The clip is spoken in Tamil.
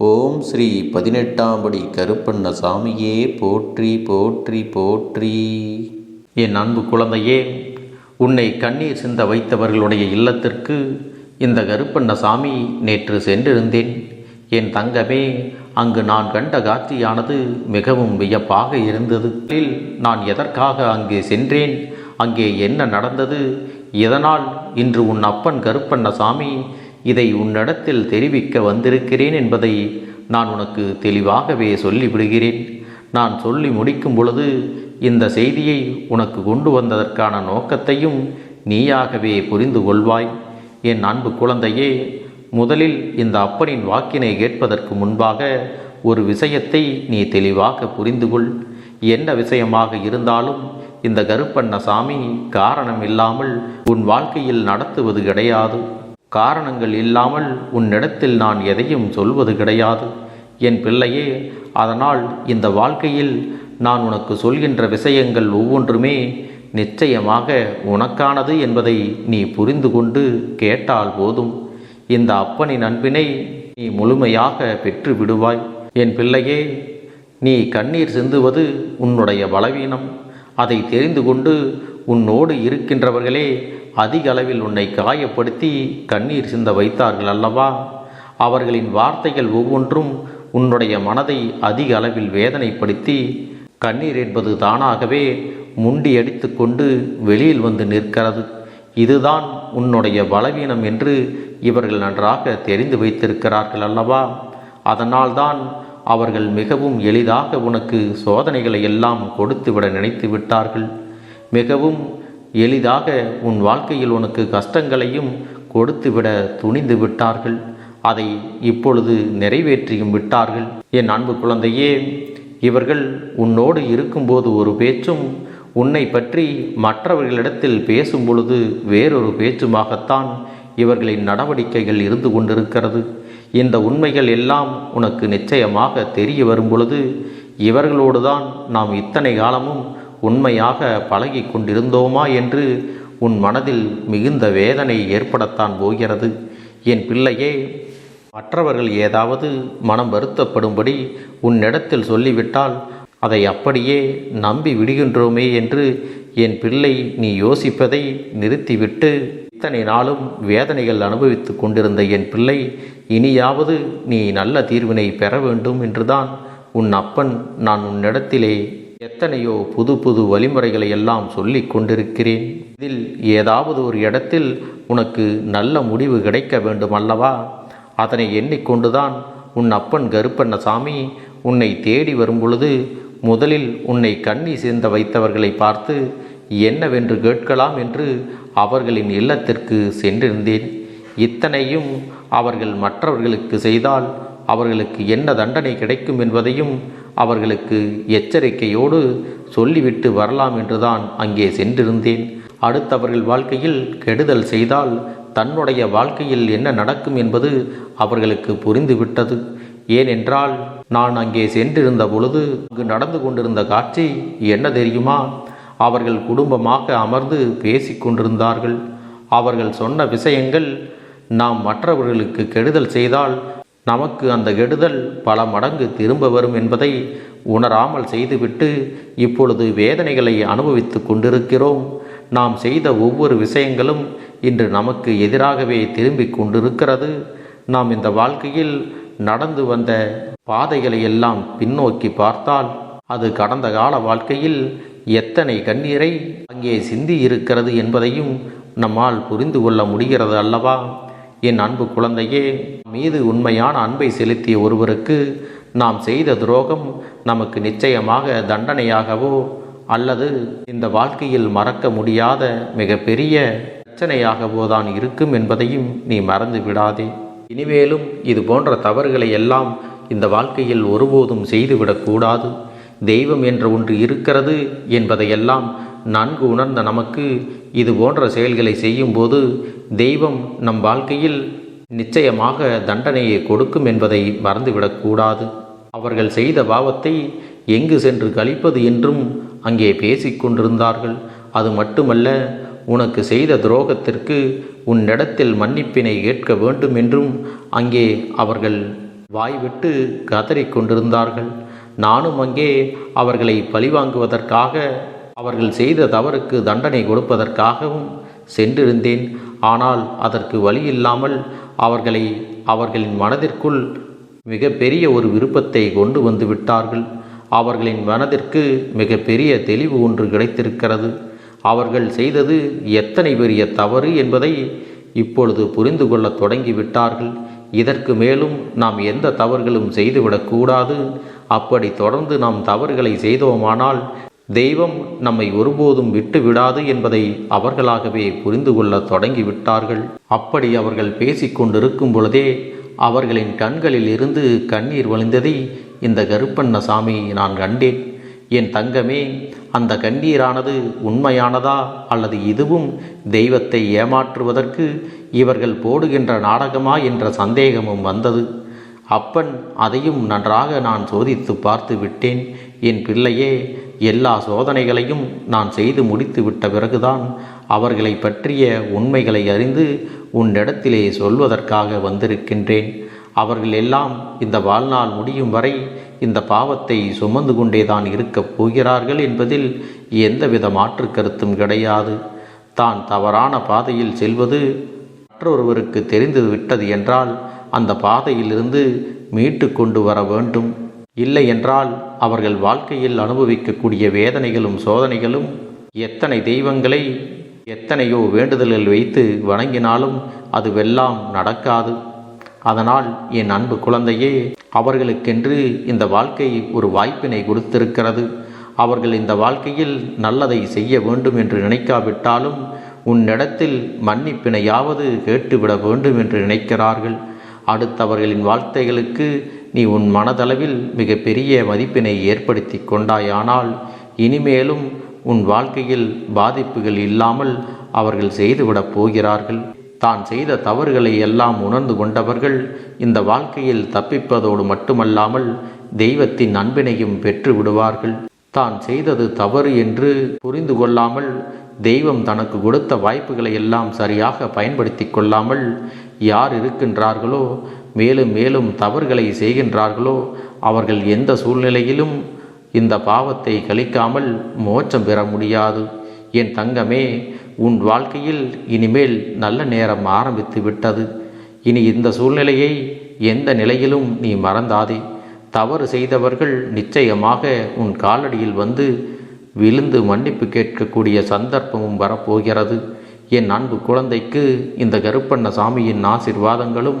ஓம் ஸ்ரீ பதினெட்டாம்படி கருப்பண்ண சாமியே போற்றி போற்றி போற்றி. என் அன்பு குழந்தையே உன்னை கண்ணீர் சிந்த வைத்தவர்களுடைய இல்லத்திற்கு இந்த கருப்பண்ண சாமி நேற்று சென்றிருந்தேன். என் தங்கமே அங்கு நான் கண்ட காட்சியானது மிகவும் வியப்பாக இருந்தது. நான் எதற்காக அங்கே சென்றேன்? அங்கே என்ன நடந்தது? இதனால் இன்று உன் அப்பன் கருப்பண்ண சாமி இதை உன்னிடத்தில் தெரிவிக்க வந்திருக்கிறேன் என்பதை நான் உனக்கு தெளிவாகவே சொல்லிவிடுகிறேன். நான் சொல்லி முடிக்கும் பொழுது இந்த செய்தியை உனக்கு கொண்டு வந்ததற்கான நோக்கத்தையும் நீயாகவே புரிந்து கொள்வாய். என் அன்பு குழந்தையே முதலில் இந்த அப்பனின் வாக்கினை கேட்பதற்கு முன்பாக ஒரு விஷயத்தை நீ தெளிவாக புரிந்து கொள். என்ன விஷயமாக இருந்தாலும் இந்த கருப்பண்ண சாமி காரணம் இல்லாமல் உன் வாழ்க்கையில் நடத்துவது கிடையாது. காரணங்கள் இல்லாமல் உன்னிடத்தில் நான் எதையும் சொல்வது கிடையாது. என் பிள்ளையே அதனால் இந்த வாழ்க்கையில் நான் உனக்கு சொல்கின்ற விஷயங்கள் ஒவ்வொன்றுமே நிச்சயமாக உனக்கானது என்பதை நீ புரிந்து கொண்டு கேட்டால் போதும். இந்த அப்பனின் அன்பினை நீ முழுமையாக பெற்று விடுவாய். என் பிள்ளையே நீ கண்ணீர் சிந்துவது உன்னுடைய பலவீனம். அதை தெரிந்து கொண்டு உன்னோடு இருக்கின்றவர்களே அதிக அளவில் உன்னை காயப்படுத்தி கண்ணீர் சிந்த வைத்தார்கள் அல்லவா? அவர்களின் வார்த்தைகள் ஒவ்வொன்றும் உன்னுடைய மனதை அதிக அளவில் வேதனைப்படுத்தி கண்ணீர் என்பது தானாகவே முண்டி அடித்து கொண்டு வெளியில் வந்து நிற்கிறது. இதுதான் உன்னுடைய பலவீனம் என்று இவர்கள் நன்றாக தெரிந்து வைத்திருக்கிறார்கள் அல்லவா? அதனால்தான் அவர்கள் மிகவும் எளிதாக உனக்கு சோதனைகளை எல்லாம் கொடுத்துவிட நினைத்து விட்டார்கள். மிகவும் எளிதாக உன் வாழ்க்கையில் உனக்கு கஷ்டங்களையும் கொடுத்துவிட துணிந்து விட்டார்கள். அதை இப்பொழுது நிறைவேற்றியும் விட்டார்கள். என் அன்பு குழந்தையே இவர்கள் உன்னோடு இருக்கும்போது ஒரு பேச்சும் உன்னை பற்றி மற்றவர்களிடத்தில் பேசும் பொழுது வேறொரு பேச்சுமாகத்தான் இவர்களின் நடவடிக்கைகள் இருந்து கொண்டிருக்கிறது. இந்த உண்மைகள் எல்லாம் உனக்கு நிச்சயமாக தெரிய வரும் பொழுது இவர்களோடு தான் நாம் இத்தனை காலமும் உண்மையாக பழகி கொண்டிருந்தோமா என்று உன் மனதில் மிகுந்த வேதனை ஏற்படத்தான் போகிறது. என் பிள்ளையே மற்றவர்கள் ஏதாவது மனம் வருத்தப்படும்படி உன்னிடத்தில் சொல்லிவிட்டால் அதை அப்படியே நம்பி விடுகின்றோமே என்று என் பிள்ளை நீ யோசிப்பதை நிறுத்திவிட்டு இத்தனை நாளும் வேதனைகள் அனுபவித்து கொண்டிருந்த என் பிள்ளை இனியாவது நீ நல்ல தீர்வினை பெற வேண்டும் என்றுதான் உன் அப்பன் நான் உன்னிடத்திலே எத்தனையோ புது புது வழிமுறைகளை எல்லாம் சொல்லி கொண்டிருக்கிறேன். இதில் ஏதாவது ஒரு இடத்தில் உனக்கு நல்ல முடிவு கிடைக்க வேண்டும் அல்லவா? அதனை எண்ணிக்கொண்டுதான் உன் அப்பன் கருப்பண்ணசாமி உன்னை தேடி வரும்பொழுது முதலில் உன்னை கண்ணி சேர்ந்த வைத்தவர்களை பார்த்து என்னவென்று கேட்கலாம் என்று அவர்களின் இல்லத்திற்கு சென்றிருந்தேன். இத்தனையும் அவர்கள் மற்றவர்களுக்கு செய்தால் அவர்களுக்கு என்ன தண்டனை கிடைக்கும் என்பதையும் அவர்களுக்கு எச்சரிக்கையோடு சொல்லிவிட்டு வரலாம் என்றுதான் அங்கே சென்றிருந்தேன். அடுத்தவர்கள் வாழ்க்கையில் கெடுதல் செய்தால் தன்னுடைய வாழ்க்கையில் என்ன நடக்கும் என்பது அவர்களுக்கு புரிந்துவிட்டது. ஏனென்றால் நான் அங்கே சென்றிருந்த பொழுது அங்கு நடந்து கொண்டிருந்த காட்சி என்ன தெரியுமா? அவர்கள் குடும்பமாக அமர்ந்து பேசிக்கொண்டிருந்தார்கள் அவர்கள் சொன்ன விஷயங்கள் நாம் மற்றவர்களுக்கு கெடுதல் செய்தால் நமக்கு அந்த கெடுதல் பல மடங்கு திரும்ப வரும் என்பதை உணராமல் செய்துவிட்டு இப்பொழுது வேதனைகளை அனுபவித்து கொண்டிருக்கிறோம். நாம் செய்த ஒவ்வொரு விஷயங்களும் இன்று நமக்கு எதிராகவே திரும்பிக் கொண்டிருக்கிறது. நாம் இந்த வாழ்க்கையில் நடந்து வந்த பாதைகளை எல்லாம் பின்னோக்கி பார்த்தால் அது கடந்த கால வாழ்க்கையில் எத்தனை கண்ணீரை அங்கே சிந்தி இருக்கிறது என்பதையும் நம்மால் புரிந்து கொள்ள முடிகிறது அல்லவா? என் அன்பு குழந்தையே மீது உண்மையான அன்பை செலுத்திய ஒருவருக்கு நாம் செய்த துரோகம் நமக்கு நிச்சயமாக தண்டனையாகவோ அல்லது இந்த வாழ்க்கையில் மறக்க முடியாத மிகப்பெரிய பிரச்சனையாகவோ தான் இருக்கும் என்பதையும் நீ மறந்து விடாதே. இனிமேலும் இது போன்ற தவறுகளை எல்லாம் இந்த வாழ்க்கையில் ஒருபோதும் செய்துவிடக்கூடாது. தெய்வம் என்ற ஒன்று இருக்கிறது என்பதையெல்லாம் நன்கு உணர்ந்த நமக்கு இது போன்ற செயல்களை செய்யும்போது தெய்வம் நம் வாழ்க்கையில் நிச்சயமாக தண்டனையை கொடுக்கும் என்பதை மறந்துவிடக்கூடாது அவர்கள் செய்த பாவத்தை எங்கு சென்று கழிப்பது என்றும் அங்கே பேசிக்கொண்டிருந்தார்கள் அது மட்டுமல்ல உனக்கு செய்த துரோகத்திற்கு உன்னிடத்தில் மன்னிப்பினை கேட்க வேண்டும் என்றும் அங்கே அவர்கள் வாய்விட்டு கதறிக் கொண்டிருந்தார்கள். நானும் அங்கே அவர்களை பழிவாங்குவதற்காக அவர்கள் செய்த தவறுக்கு தண்டனை கொடுப்பதற்காகவும் சென்றிருந்தேன். ஆனால் அதற்கு வழி இல்லாமல் அவர்களை அவர்களின் மனதிற்குள் மிக பெரிய ஒரு விருப்பத்தை கொண்டு வந்து விட்டார்கள். அவர்களின் மனதிற்கு மிக பெரிய தெளிவு ஒன்று கிடைத்திருக்கிறது. அவர்கள் செய்தது எத்தனை பெரிய தவறு என்பதை இப்பொழுது புரிந்து கொள்ளத் தொடங்கிவிட்டார்கள் இதற்கு மேலும் நாம் எந்த தவறுகளும் செய்துவிடக்கூடாது அப்படி தொடர்ந்து நாம் தவறுகளை செய்தோமானால் தெய்வம் நம்மை ஒருபோதும் விட்டு விடாது என்பதை அவர்களாகவே புரிந்து கொள்ளத் தொடங்கிவிட்டார்கள் அப்படி அவர்கள் பேசிக்கொண்டிருக்கும் பொழுதே அவர்களின் கண்களில் இருந்து கண்ணீர் வழிந்ததை இந்த கருப்பண்ணசாமி நான் கண்டேன். என் தங்கமே அந்த கண்ணீரானது உண்மையானதா அல்லது இதுவும் தெய்வத்தை ஏமாற்றுவதற்கு இவர்கள் போடுகின்ற நாடகமா என்ற சந்தேகமும் வந்தது. அப்பன் அதையும் நன்றாக நான் சோதித்து பார்த்து விட்டேன். என் பிள்ளையே எல்லா சோதனைகளையும் நான் செய்து முடித்து விட்ட பிறகுதான் அவர்களை பற்றிய உண்மைகளை அறிந்து உன்னிடத்திலே சொல்வதற்காக வந்திருக்கின்றேன். அவர்கள் எல்லாம் இந்த வாழ்நாள் முடியும் வரை இந்த பாவத்தை சுமந்து கொண்டேதான் இருக்கப் போகிறார்கள் என்பதில் எந்தவித மாற்று கருத்தும் கிடையாது. தான் தவறான பாதையில் செல்வது மற்றொருவருக்கு தெரிந்து விட்டது என்றால் அந்த பாதையிலிருந்து மீட்டு கொண்டு வர வேண்டும். இல்லை என்றால் அவர்கள் வாழ்க்கையில் அனுபவிக்கக்கூடிய வேதனைகளும் சோதனைகளும் எத்தனை தெய்வங்களை எத்தனையோ வேண்டுதல்கள் வைத்து வணங்கினாலும் அதுவெல்லாம் நடக்காது. அதனால் என் அன்பு குழந்தையே அவர்களுக்கென்று இந்த வாழ்க்கை ஒரு வாய்ப்பினை கொடுத்திருக்கிறது. அவர்கள் இந்த வாழ்க்கையில் நல்லதை செய்ய வேண்டும் என்று நினைக்காவிட்டாலும் உன்னிடத்தில் மன்னிப்பினையாவது கேட்டுவிட வேண்டும் என்று நினைக்கிறார்கள். அடுத்தவர்களின் வார்த்தைகளுக்கு நீ உன் மனதளவில் மிகப்பெரிய மதிப்பினை ஏற்படுத்தி கொண்டாயானால் இனிமேலும் உன் வாழ்க்கையில் பாதிப்புகள் இல்லாமல் அவர்கள் செய்துவிடப் போகிறார்கள். தான் செய்த தவறுகளை எல்லாம் உணர்ந்து கொண்டவர்கள் இந்த வாழ்க்கையில் தப்பிப்பதோடு மட்டுமல்லாமல் தெய்வத்தின் அன்பினையும் பெற்று விடுவார்கள். தான் செய்தது தவறு என்று புரிந்து கொள்ளாமல் தெய்வம் தனக்கு கொடுத்த வாய்ப்புகளை எல்லாம் சரியாக பயன்படுத்தி கொள்ளாமல் யார் இருக்கின்றார்களோ மேலும் மேலும் தவறுகளை செய்கின்றார்களோ அவர்கள் எந்த சூழ்நிலையிலும் இந்த பாவத்தை கழிக்காமல் மோட்சம் பெற முடியாது. என் தங்கமே உன் வாழ்க்கையில் இனிமேல் நல்ல நேரம் ஆரம்பித்து விட்டது. இனி இந்த சூழ்நிலையை எந்த நிலையிலும் நீ மறந்தாதே. தவறு செய்தவர்கள் நிச்சயமாக உன் காலடியில் வந்து விழுந்து மன்னிப்பு கேட்கக்கூடிய சந்தர்ப்பமும் வரப்போகிறது. என் அன்பு குழந்தைக்கு இந்த கருப்பண்ண சாமியின் ஆசிர்வாதங்களும்